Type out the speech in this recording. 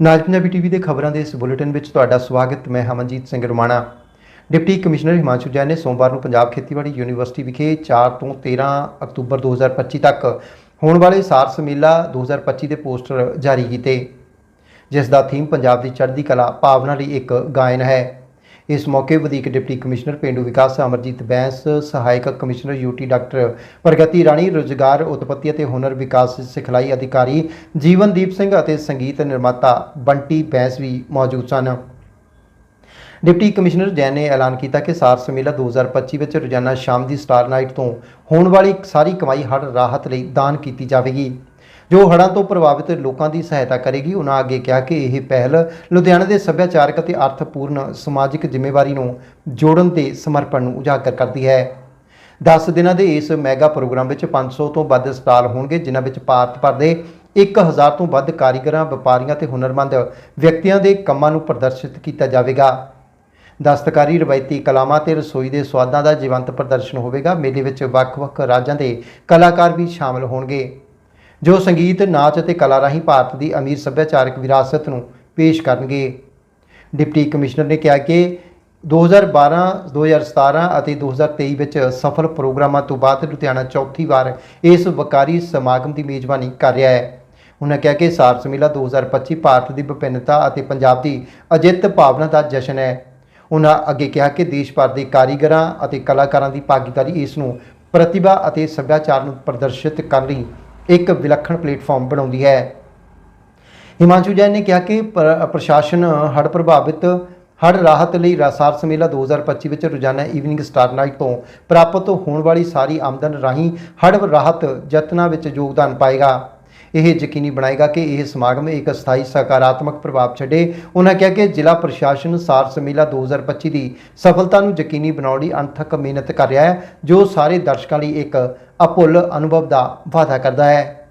ਨਾਜ Punjabi TV ਦੇ ਖਬਰਾਂ ਦੇ ਇਸ ਬੁਲੇਟਿਨ ਵਿੱਚ ਤੁਹਾਡਾ ਸਵਾਗਤ। ਮੈਂ ਹਮਨਜੀਤ ਸਿੰਘ ਰਮਾਣਾ। ਡਿਪਟੀ ਕਮਿਸ਼ਨਰ ਹਿਮਾਂਸ਼ੂ ਜੈਨ ਨੇ ਸੋਮਵਾਰ ਨੂੰ ਪੰਜਾਬ ਖੇਤੀਬਾੜੀ ਯੂਨੀਵਰਸਿਟੀ ਵਿਖੇ 4 ਤੋਂ 13 ਅਕਤੂਬਰ 2025 ਤੱਕ ਹੋਣ ਵਾਲੇ ਸਾਰਸ ਮੇਲਾ 2025 ਦੇ ਪੋਸਟਰ ਜਾਰੀ ਕੀਤੇ, ਜਿਸ ਦਾ ਥੀਮ ਪੰਜਾਬ ਦੀ ਚੜ੍ਹਦੀ ਕਲਾ ਭਾਵਨਾ ਲਈ ਇੱਕ ਗਾਇਨ ਹੈ। ਇਸ ਮੌਕੇ ਵਧੀਕ ਡਿਪਟੀ ਕਮਿਸ਼ਨਰ ਪਿੰਡੂ ਵਿਕਾਸ ਅਮਰਜੀਤ ਬੈਂਸ, ਸਹਾਇਕ commissioner UT doctor Pragati Rani, ਰੁਜ਼ਗਾਰ, ਉਤਪਤੀ ਅਤੇ ਹੁਨਰ ਵਿਕਾਸ ਸਿਖਲਾਈ ਅਧਿਕਾਰੀ ਜੀਵਨਦੀਪ ਸਿੰਘ ਅਤੇ ਸੰਗੀਤ ਨਿਰਮਾਤਾ ਬੰਟੀ ਬੈਂਸ ਵੀ ਮੌਜੂਦ ਸਨ। ਡਿਪਟੀ ਕਮਿਸ਼ਨਰ ਜੈਨ ਨੇ ਐਲਾਨ ਕੀਤਾ ਕਿ ਸਾਰਸ ਮੇਲਾ 2025 ਵਿੱਚ ਰੋਜ਼ਾਨਾ ਸ਼ਾਮ ਦੀ ਸਟਾਰ ਨਾਈਟ ਤੋਂ ਹੋਣ ਵਾਲੀ ਸਾਰੀ ਕਮਾਈ ਹੜ੍ਹ ਰਾਹਤ ਲਈ ਦਾਨ ਕੀਤੀ ਜਾਵੇਗੀ। ਜੋ ਹੜ੍ਹਾਂ ਤੋਂ ਪ੍ਰਭਾਵਿਤ ਲੋਕਾਂ ਦੀ ਸਹਾਇਤਾ ਕਰੇਗੀ, ਉਹਨਾਂ ਅੱਗੇ ਕਿਹਾ ਕਿ ਇਹ ਪਹਿਲ ਲੁਧਿਆਣਾ ਦੇ ਸੱਭਿਆਚਾਰਕ ਅਤੇ ਅਰਥਪੂਰਨ ਸਮਾਜਿਕ ਜ਼ਿੰਮੇਵਾਰੀ ਨੂੰ ਜੋੜਨ ਦੇ ਸਮਰਪਣ ਨੂੰ ਉਜਾਗਰ ਕਰਦੀ ਹੈ। 10 ਦਿਨਾਂ ਦੇ ਇਸ ਮੈਗਾ ਪ੍ਰੋਗਰਾਮ ਵਿੱਚ 500 ਤੋਂ ਵੱਧ ਸਟਾਲ ਹੋਣਗੇ, ਜਿਨ੍ਹਾਂ ਵਿੱਚ ਭਾਰਤ ਭਰ ਦੇ 1000 ਤੋਂ ਵੱਧ ਕਾਰੀਗਰਾਂ, ਵਪਾਰੀਆਂ ਤੇ ਹੁਨਰਮੰਦ ਵਿਅਕਤੀਆਂ ਦੇ ਕੰਮਾਂ ਨੂੰ ਪ੍ਰਦਰਸ਼ਿਤ ਕੀਤਾ ਜਾਵੇਗਾ। ਦਸਤਕਾਰੀ, ਰਵਾਇਤੀ ਕਲਾਵਾਂ ਤੇ ਰਸੋਈ ਦੇ ਸਵਾਦਾਂ ਦਾ ਜੀਵੰਤ ਪ੍ਰਦਰਸ਼ਨ ਹੋਵੇਗਾ। ਮੇਲੇ ਵਿੱਚ ਵੱਖ-ਵੱਖ ਰਾਜਾਂ ਦੇ ਕਲਾਕਾਰ ਵੀ ਸ਼ਾਮਲ ਹੋਣਗੇ। ਜੋ ਸੰਗੀਤ, ਨਾਚ ਅਤੇ ਕਲਾ ਰਾਹੀਂ ਭਾਰਤ ਦੀ ਅਮੀਰ ਸੱਭਿਆਚਾਰਕ ਵਿਰਾਸਤ ਨੂੰ ਪੇਸ਼ ਕਰਨਗੇ। ਡਿਪਟੀ ਕਮਿਸ਼ਨਰ ਨੇ ਕਿਹਾ ਕਿ 2012 2017 ਅਤੇ 2023 ਵਿੱਚ ਸਫਲ ਪ੍ਰੋਗਰਾਮਾਂ ਤੋਂ ਬਾਅਦ ਲੁਧਿਆਣਾ ਚੌਥੀ ਵਾਰ ਇਸ ਵਕਾਰੀ ਸਮਾਗਮ ਦੀ ਮੇਜ਼ਬਾਨੀ ਕਰ ਰਿਹਾ ਹੈ। ਉਹਨਾਂ ਕਿਹਾ ਕਿ ਸਾਰਸ ਮੇਲਾ 2025 ਭਾਰਤ ਦੀ ਵਿਭਿੰਨਤਾ ਅਤੇ ਪੰਜਾਬ ਦੀ ਅਜਿੱਤ ਭਾਵਨਾ ਦਾ ਜਸ਼ਨ ਹੈ। ਉਹਨਾਂ ਅੱਗੇ ਕਿਹਾ ਕਿ ਦੇਸ਼ ਭਰ ਦੇ ਕਾਰੀਗਰਾਂ ਅਤੇ ਕਲਾਕਾਰਾਂ ਦੀ ਭਾਗੀਦਾਰੀ ਇਸ ਨੂੰ ਪ੍ਰਤਿਭਾ ਅਤੇ ਸੱਭਿਆਚਾਰ ਨੂੰ ਪ੍ਰਦਰਸ਼ਿਤ ਕਰਨ ਲਈ ਇੱਕ ਵਿਲੱਖਣ ਪਲੇਟਫਾਰਮ ਬਣਾਉਂਦੀ ਹੈ। ਹਿਮਾਂਸ਼ੂ ਜੈਨ ਨੇ ਕਿਹਾ ਕਿ ਪ੍ਰ- ਪ੍ਰਸ਼ਾਸਨ ਹੜ੍ਹ ਪ੍ਰਭਾਵਿਤ, ਹੜ੍ਹ ਰਾਹਤ ਲਈ ਰਾਸਾਰ ਸਮੇਲਾ 2025 ਵਿੱਚ ਰੋਜ਼ਾਨਾ ਈਵਨਿੰਗ ਸਟਾਰ ਨਾਈਟ ਤੋਂ ਪ੍ਰਾਪਤ ਹੋਣ ਵਾਲੀ ਸਾਰੀ ਆਮਦਨ ਰਾਹੀਂ ਹੜ ਰਾਹਤ ਯਤਨਾਂ ਵਿੱਚ ਯੋਗਦਾਨ ਪਾਏਗਾ। ਇਹ ਯਕੀਨੀ ਬਣਾਏਗਾ ਕਿ ਇਹ ਸਮਾਗਮ ਇੱਕ ਸਥਾਈ ਸਕਾਰਾਤਮਕ ਪ੍ਰਭਾਵ ਛੱਡੇ। ਉਹਨਾਂ ਕਿਹਾ ਕਿ ਜ਼ਿਲ੍ਹਾ ਪ੍ਰਸ਼ਾਸਨ ਸਾਰ ਸਮੇਲਾ 2025 ਦੀ ਸਫਲਤਾ ਨੂੰ ਯਕੀਨੀ ਬਣਾਉਣ ਲਈ ਅਣਥੱਕ ਮਿਹਨਤ ਕਰ ਰਿਹਾ ਹੈ, ਜੋ ਸਾਰੇ ਦਰਸ਼ਕਾਂ ਲਈ ਇੱਕ ਅਪੁੱਲ ਅਨੁਭਵ ਦਾ ਵਾਅਦਾ ਕਰਦਾ ਹੈ।